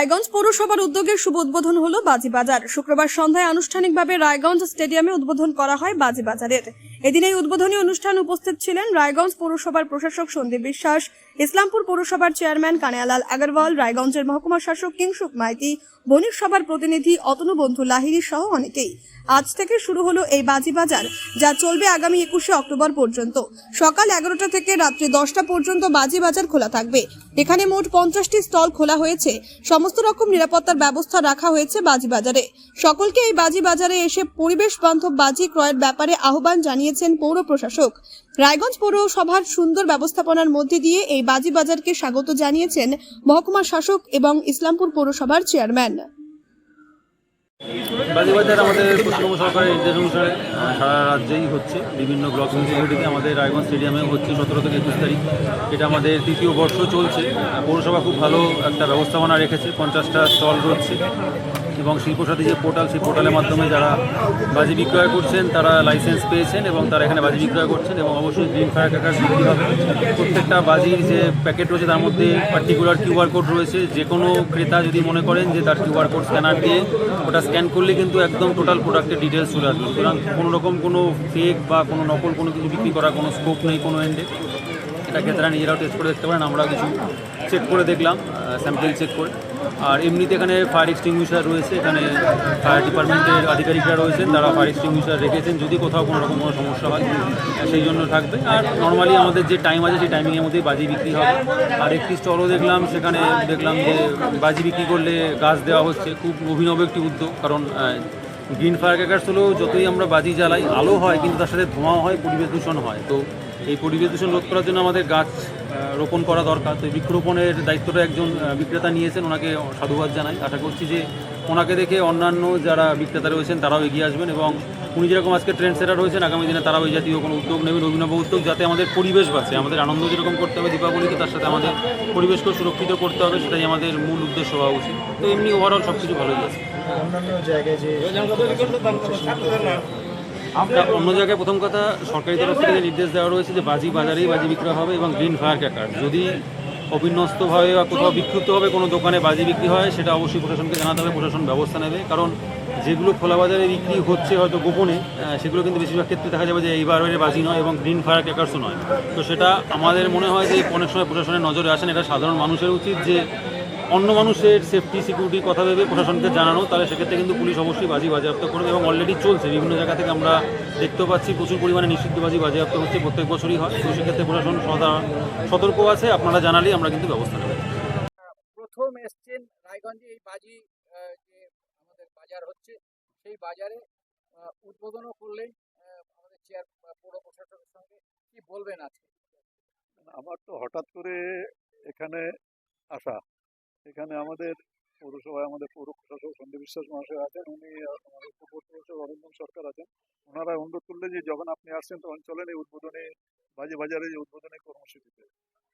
রায়গঞ্জ পৌরসভার উদ্যোগে শুভ উদ্বোধন হল বাজিবাজার। শুক্রবার সন্ধ্যায় আনুষ্ঠানিকভাবে রায়গঞ্জ স্টেডিয়ামে উদ্বোধন করা হয় বাজি বাজারের এদিন এই উদ্বোধনী অনুষ্ঠান উপস্থিত ছিলেন রায়গঞ্জ পৌরসভার প্রশাসক সন্দীপ বিশ্বাস ইসলামপুর পৌরসভার চেয়ারম্যান কানায়ালাল আগরওয়াল, রায়গঞ্জের মহকুমা শাসক কিংসুক মাইতি, বণিক সভার প্রতিনিধি অতনু বন্ধু লাহিরি সহ অনেকেই। আজ থেকে শুরু হলো এই বাজি বাজার, যা চলবে আগামী একুশে অক্টোবর পর্যন্ত। সকাল এগারোটা থেকে রাত্রি দশটা পর্যন্ত বাজি বাজার খোলা থাকবে। এখানে মোট পঞ্চাশটি স্টল খোলা হয়েছে। সমস্ত রকম নিরাপত্তার ব্যবস্থা রাখা হয়েছে বাজি বাজারে। সকলকে এই বাজি বাজারে এসে পরিবেশ বান্ধব বাজি ক্রয়ের ব্যাপারে আহ্বান জানিয়েছেন পৌর প্রশাসক। রায়গঞ্জ পৌরসভার সুন্দর ব্যবস্থাপনার মধ্যে দিয়ে এই বাজি বাজারকে স্বাগত জানিয়েছেন মহকুমা শাসক এবং ইসলামপুর পৌরসভার চেয়ারম্যান। আমাদের পশ্চিমবঙ্গ সরকারের নির্দেশ অনুসারে সারা রাজ্যেই হচ্ছে। বিভিন্ন ব্লক মিউনিসিপ্যালিটিতে আমাদের রায়গঞ্জ স্টেডিয়ামে হচ্ছে সতেরো থেকে একুশ তারিখ। এটা আমাদের তৃতীয় বর্ষ চলছে। পৌরসভা খুব ভালো একটা ব্যবস্থাপনা রেখেছে। পঞ্চাশটা স্টল রয়েছে। এবং শিল্প শিল্পসাথী যে পোর্টাল, সেই পোর্টালের মাধ্যমে যারা বাজি বিক্রয় করছেন, তারা লাইসেন্স পেয়েছেন এবং তারা এখানে বাজি বিক্রয় করছেন এবং অবশ্যই গ্রিন ফায়ার ক্র্যাকার বিক্রি হবে। প্রত্যেকটা বাজির যে প্যাকেট রয়েছে, তার মধ্যে পার্টিকুলার কিউআর কোড রয়েছে। যে কোনো ক্রেতা যদি মনে করেন যে তার কিউআর কোড স্ক্যানার দিয়ে ওটা স্ক্যান করলে কিন্তু একদম টোটাল প্রোডাক্টের ডিটেলস চলে আসবে। সুতরাং কোনো রকম কোনো ফেক বা কোনো নকল কোনো কিছু বিক্রি করার কোনো স্কোপ নেই কোনো এন্ডে এটা ক্রেতারা নিজেরাও টেস্ট করে দেখতে পারেন, আমরাও কিছু চেক করে দেখলাম স্যাম্পল চেক করে। আর এমনিতে এখানে ফায়ার এক্সটিংগুইশার রয়েছে, এখানে ফায়ার ডিপার্টমেন্টের আধিকারিকরা রয়েছেন, তারা ফায়ার এক্সটিংগুইশার রেখেছেন, যদি কোথাও কোনো রকম কোনো সমস্যা হয়, সেই জন্য থাকবে। আর নর্মালি আমাদের যে টাইম আছে, সেই টাইমিংয়ের মধ্যেই বাজি বিক্রি হবে। আর একটি স্টলও দেখলাম, সেখানে দেখলাম যে বাজি বিক্রি করলে গাছ দেওয়া হচ্ছে। খুব অভিনব একটি উদ্যোগ, কারণ গ্রিন ফায়ার ক্র্যাকার্স হলেও যতই আমরা বাজি জ্বালাই, আলো হয়, কিন্তু তার সাথে ধোঁয়া হয়, পরিবেশ দূষণ হয়। তো এই পরিবেশ দূষণ রোধ করার জন্য আমাদের গাছ রোপণ করা দরকার। তো বৃক্ষরোপণের দায়িত্বটা একজন বিক্রেতা নিয়েছেন, ওনাকে সাধুবাদ জানাই। আশা করছি যে ওনাকে দেখে অন্যান্য যারা বিক্রেতা রয়েছেন, তারাও এগিয়ে আসবেন এবং উনি যেরকম আজকে ট্রেন্ড সেটার রয়েছেন, আগামী দিনে তারাও এই জাতীয় কোনো উদ্যোগ নেবেন, অভিনব উদ্যোগ, যাতে আমাদের পরিবেশ বাঁচে। আমাদের আনন্দ যেরকম করতে হবে দীপাবলিকে তার সাথে আমাদের পরিবেশকেও সুরক্ষিত করতে হবে, সেটাই আমাদের মূল উদ্দেশ্য হওয়া উচিত। তো এমনি ওভারঅল সব কিছু ভালোই আছে। অন্যান্য জায়গায় যে অন্য জায়গায় প্রথম কথা সরকারি তরফ থেকে নির্দেশ দেওয়া রয়েছে যে বাজি বাজারেই বাজি বিক্রয় হবে এবং গ্রিন ফায়ার ক্র্যাকার। যদি অবিন্যস্তভাবে বা কোথাও বিক্ষুব্ধভাবে কোনো দোকানে বাজি বিক্রি হয়, সেটা অবশ্যই প্রশাসনকে জানাতে হবে, প্রশাসন ব্যবস্থা নেবে। কারণ যেগুলো খোলা বাজারে বিক্রি হচ্ছে হয়তো গোপনে সেগুলো কিন্তু বেশিরভাগ ক্ষেত্রে দেখা যাবে যে এইবারের বাজি নয় এবং গ্রিন ফায়ার ক্র্যাকার্সও নয়। তো সেটা আমাদের মনে হয় যে অনেক সময় প্রশাসনের নজরে আসেন এটা সাধারণ মানুষের উচিত যে অন্য মানুষের সেফটি সিকিউরিটির কথা ভেবে প্রশাসনকে জানানো তাহলে সেক্ষেত্রে কিন্তু পুলিশ অবশ্যই বাজি বাজেয়াপ্ত করবে এবং অলরেডি চলছে। বিভিন্ন জায়গা থেকে আমরা দেখতে পাচ্ছি প্রচুর পরিমাণে নিষিদ্ধ বাজি বাজেয়াপ্ত হচ্ছে প্রত্যেক বছরই হয়। তো সেক্ষেত্রে প্রশাসন সদা সতর্ক আছে আপনারা জানালেই আমরা কিন্তু ব্যবস্থা নেব। প্রথম এসছেন রায়গঞ্জে এই বাজি যে আমাদের বাজার হচ্ছে সেই বাজারে উদ্বোধনও করলেন আমাদের চেয়ার পৌর প্রশাসনের সঙ্গে। কি বলবেন আজকে? আমার তো হঠাৎ করে এখানে আসা। এখানে আমাদের পৌরসভায় আমাদের পৌর প্রশাসক সন্দীপ বিশ্বাস মহাশয় আছেন, উনি আমাদের অরিন্দম সরকার আছেন। ওনারা অনুরোধ করলে যে যখন আপনি আসছেন তখন চলেন এই উদ্বোধনে, বাজে বাজারে যে উদ্বোধনী কর্মসূচিতে।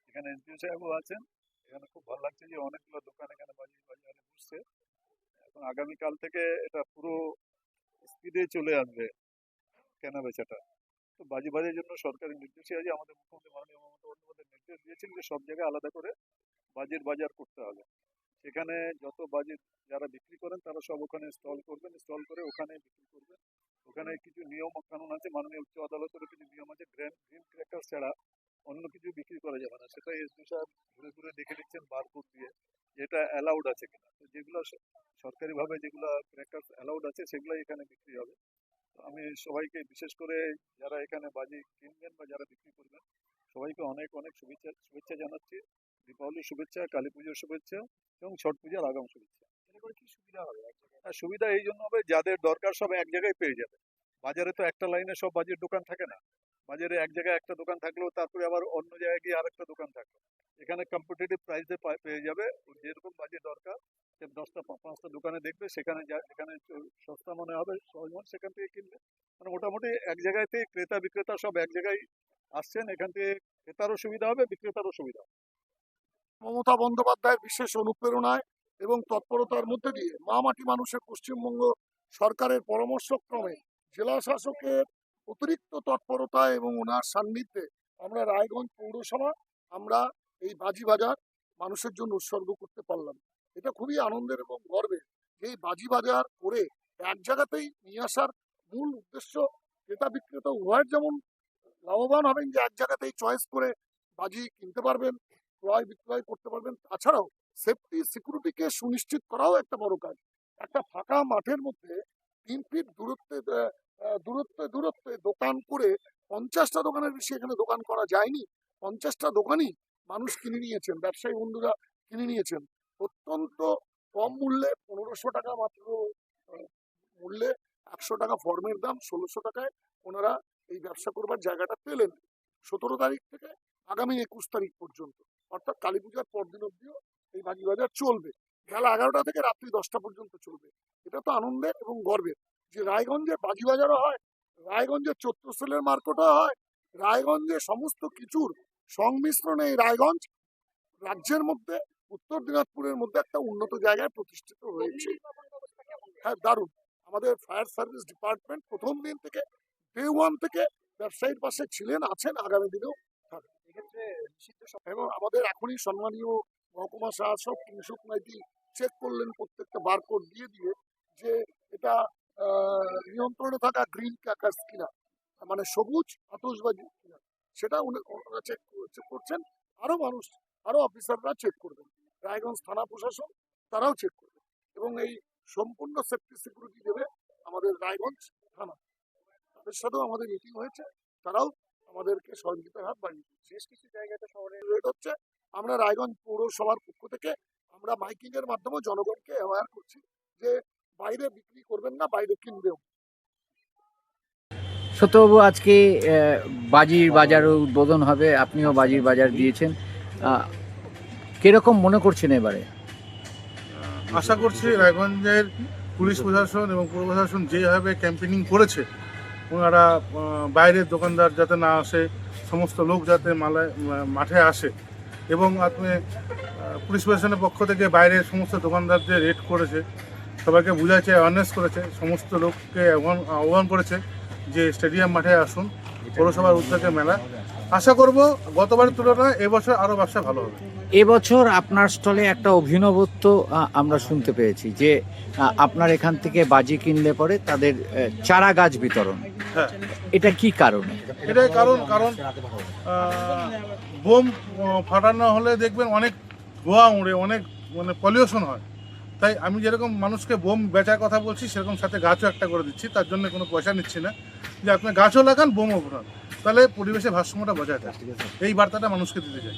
এখানে এনজিও সাহেবও আছেন। এখানে খুব ভালো লাগছে যে অনেকগুলো দোকান এখানে বাজি বাজারে বসছে। এখন আগামীকাল থেকে এটা পুরো স্পিডে চলে আসবে কেনা বেচাটা। তো বাজি বাজারের জন্য সরকারের নির্দেশই আছে আমাদের মুখ্যমন্ত্রী মাননীয় মমতা বন্দ্যোপাধ্যায় নির্দেশ দিয়েছেন যে সব জায়গায় আলাদা করে বাজির বাজার করতে হবে। সেখানে যত বাজির যারা বিক্রি করেন, তারা সব ওখানে স্টল করবেন স্টল করে ওখানে বিক্রি করবেন। ওখানে কিছু নিয়ম কানুন আছে, মাননীয় উচ্চ আদালতের কিছু নিয়ম আছে গ্র্যান্ড গ্রিন ক্র্যাকার ছাড়া অন্য কিছু বিক্রি করা যাবে না। সেটা এসপি সাহেব ঘুরে ঘুরে দেখে নিচ্ছেন বারকোড দিয়ে এটা অ্যালাউড আছে কিনা। তো যেগুলো সরকারিভাবে যেগুলো ক্র্যাকার অ্যালাউড আছে, সেগুলোই এখানে বিক্রি হবে। তো আমি সবাইকে বিশেষ করে যারা এখানে বাজি কিনবেন বা যারা বিক্রি করবেন, সবাইকে অনেক অনেক শুভেচ্ছা শুভেচ্ছা জানাচ্ছি। দীপাবলির শুভেচ্ছা কালী পুজোর শুভেচ্ছা এবং ছট পূজার আগাম শুভেচ্ছা। কি সুবিধা হবে আর সুবিধা এই জন্য হবে যাদের দরকার সব এক জায়গায় পেয়ে যাবে। বাজারে তো একটা লাইনে সব বাজির দোকান থাকে না। বাজারে এক জায়গায় একটা দোকান থাকলেও তারপরে আবার অন্য জায়গায় গিয়ে আরেকটা দোকান থাকল এখানে কম্পিটিটিভ প্রাইসে পেয়ে যাবে। যেরকম বাজির দরকার সে দশটা পাঁচটা দোকানে দেখবে সেখানে যা যেখানে সস্তা মনে হবে সহজ মনে সেখান থেকে কিনবে। মানে মোটামুটি এক জায়গাতেই ক্রেতা বিক্রেতা সব এক জায়গায় আসছেন এখান থেকে ক্রেতারও সুবিধা হবে বিক্রেতারও সুবিধা হবে। মমতা বন্দ্যোপাধ্যায়ের বিশেষ অনুপ্রেরণায় এবং তৎপরতার মধ্যে দিয়ে মা মাটি মানুষের পশ্চিমবঙ্গ সরকারের পরামর্শক্রমে জেলা শাসকের অতিরিক্ত তৎপরতা এবং ওনার সান্নিধ্যে আমরা রায়গঞ্জ পৌরসভা, আমরা এই বাজি বাজার মানুষের জন্য উৎসর্গ করতে পারলাম। এটা খুবই আনন্দের এবং গর্বের যে বাজি বাজার করে এক জায়গাতেই নিয়ে আসার মূল উদ্দেশ্য ক্রেতা বিক্রেতা উভয়ের যেমন লাভবান হবেন যে এক জায়গাতেই চয়েস করে বাজি কিনতে পারবেন। ক্রয় বিক্রয় করতে পারবেন। তাছাড়াও সেফটি সিকিউরিটিকে সুনিশ্চিত করাও একটা বড় কাজ। একটা ফাঁকা মাঠের মধ্যে তিন ফিট দূরত্বে দূরত্বে দূরত্বে দোকান করে পঞ্চাশটা দোকানের বেশি এখানে দোকান করা যায়নি। পঞ্চাশটা দোকানই মানুষ কিনে নিয়েছেন, ব্যবসায়ী বন্ধুরা কিনে নিয়েছেন। অত্যন্ত কম মূল্যে পনেরোশো টাকা মাত্র মূল্যে একশো টাকা ফর্মের দাম ষোলোশো টাকায় ওনারা এই ব্যবসা করবার জায়গাটা পেলেন সতেরো তারিখ থেকে আগামী একুশ তারিখ পর্যন্ত। অর্থাৎ কালী পূজার পরদিন অব্দিও এই বাজি বাজার চলবে। বেলা এগারোটা থেকে রাত্রি দশটা পর্যন্ত চলবে। এটা তো আনন্দের এবং গর্বের। যে রায়গঞ্জে বাজি বাজারও হয় রায়গঞ্জে চত্রসেলের মার্কেটও হয় রায়গঞ্জে সমস্ত কিছুর সংমিশ্রণে এই রায়গঞ্জ রাজ্যের মধ্যে উত্তর দিনাজপুরের মধ্যে একটা উন্নত জায়গায় প্রতিষ্ঠিত হয়েছে। হ্যাঁ দারুণ। আমাদের ফায়ার সার্ভিস ডিপার্টমেন্ট প্রথম দিন থেকে ডে ওয়ান থেকে ব্যবসায়ীর পাশে ছিলেন আছেন আগামী দিনেও নিষিদ্ধ এবং আমাদের এখনই সম্মানীয় মহকুমা শাসক কিংসুক মাইতি চেক করলেন প্রত্যেকটা বারকোড দিয়ে দিয়ে যে এটা নিয়ন্ত্রণে থাকা গ্রিন ক্যাকার্স কিনা মানে সবুজ আতসবাজি কিনা, সেটা ওনারা চেক চেক করছেন। আরও মানুষ, আরও অফিসাররা চেক করবেন। রায়গঞ্জ থানা প্রশাসন তারাও চেক করবে এবং এই সম্পূর্ণ সেফটি সিকিউরিটি দেবে আমাদের রায়গঞ্জ থানা। তাদের সাথেও আমাদের মিটিং হয়েছে। তারাও আমাদেরকে সহযোগিতার হাত বাড়িয়ে দিচ্ছে বেশ কিছু জায়গাতে শহরে রেট হচ্ছে। আমরা রায়গঞ্জ পৌরসভার পক্ষ থেকে আমরা মাইকিং এর মাধ্যমে জনগণকে অ্যাওয়ার করছি যে বাইরে বিক্রি করবেন না বাইরে কিনবেও সত্যবাবু আজকে আহ, বাজির বাজারও উদ্বোধন হবে। আপনিও বাজির বাজার দিয়েছেন। আহ, কীরকম মনে করছেন এবারে? আশা করছি রায়গঞ্জের পুলিশ প্রশাসন এবং পৌর প্রশাসন যেভাবে ক্যাম্পেনিং করেছে ওনারা বাইরের দোকানদার যাতে না আসে, সমস্ত লোক যাতে মালায় মাঠে আসে। এবং আপনি পুলিশ প্রশাসনের পক্ষ থেকে বাইরের সমস্ত দোকানদার যে রেড করেছে, সবাইকে বুঝাচ্ছে অ্যাওয়ারনেস করেছে, সমস্ত লোককে আহ্বান করেছে যে স্টেডিয়াম মাঠে আসুন, পৌরসভার উদ্যোগে মেলা। আশা করব গতবারের তুলনায় এবছর আরও ব্যবসা ভালো হবে। এবছর আপনার স্টলে একটা অভিনবত্ব আমরা শুনতে পেয়েছি যে আপনার এখান থেকে বাজি কিনলে পরে তাদের চারা গাছ বিতরণ। হ্যাঁ। এটা কি কারণে? এটাই কারণ কারণ বোম ফাটানো হলে দেখবেন অনেক ধোয়া উড়ে অনেক মানে পলিউশন হয়। তাই আমি যেরকম মানুষকে বোম বেচার কথা বলছি সেরকম সাথে গাছও একটা করে দিচ্ছি তার জন্য কোনো পয়সা নিচ্ছি না। যে আপনি গাছও লাগান বোমও ফোটান তাহলে পরিবেশের ভারসাম্যটা বজায় থাকে। এই বার্তাটা মানুষকে দিতে চাই।